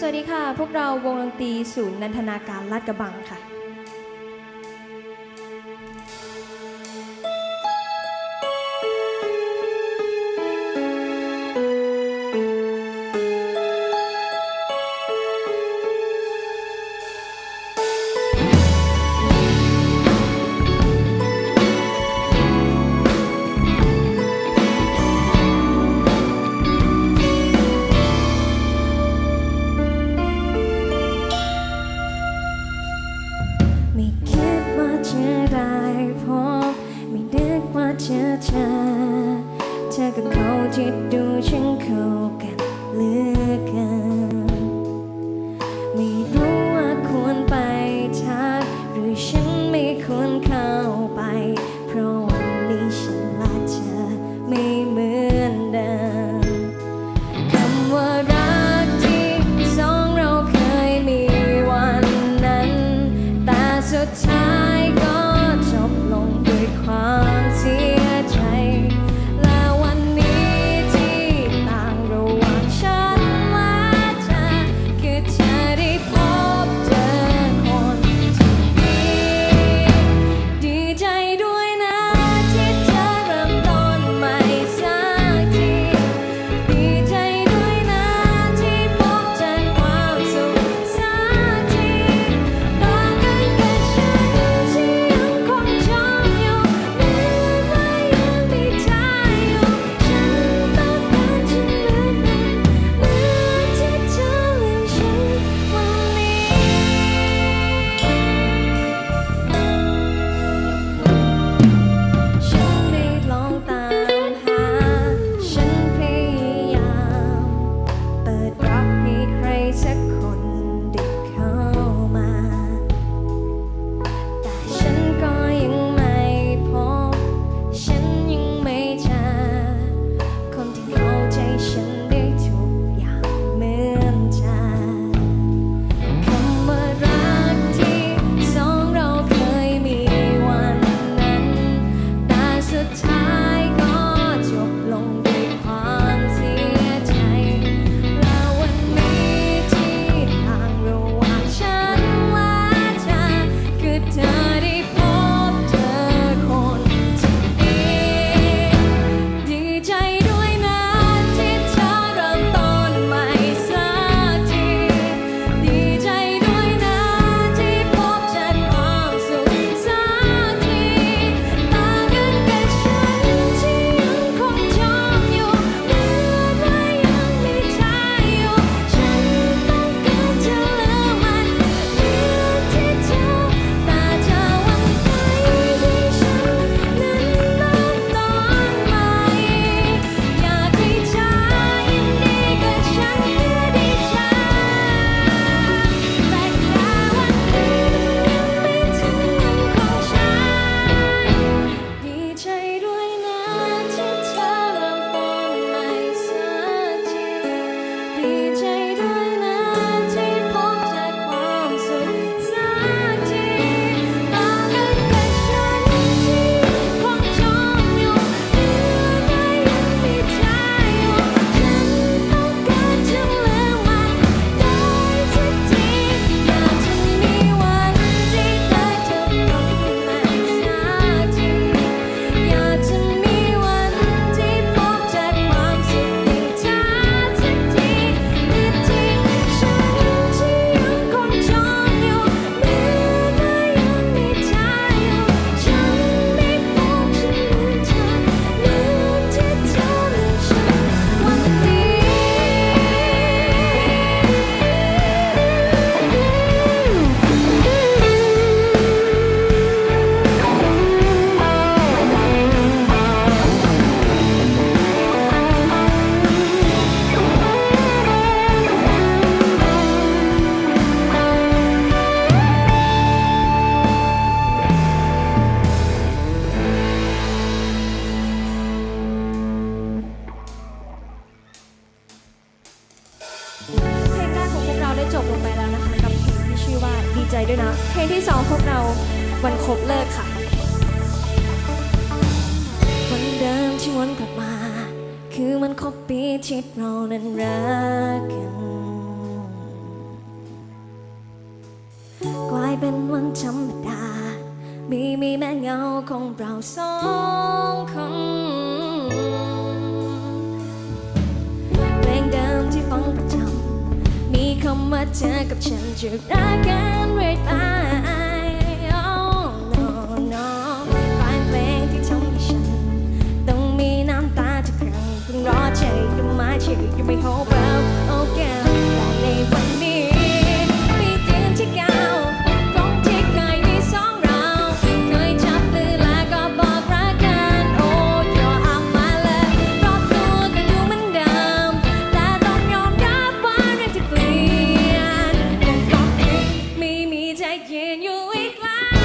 สวัสดีค่ะ พวกเราวงดนตรีศูนย์นันทนาการลาดกระบังค่ะ you do? เพลงแรกของพวกเราได้จบลงไปแล้วนะคะ กับเพลงที่ชื่อว่าดีใจด้วยนะ เพลงที่สองพวกเราวันครบเลิกค่ะ วันเดิมที่วนกลับมา คือมันครบปีที่เรานั้นรักกันกลายเป็นวันธรรมดามีมีแม่เงาของเราสองคนเพลงเดิมที่ฟังประจำ ว่าเธอกับฉันจะรักกันไรื่ไป Oh no no ปลายเพลงที่ทำให้ฉัน ต้องมีน้ำตาทุกครั้งเพิ่งรอเธอยังไม่เธอยังไม่ hope out you eat like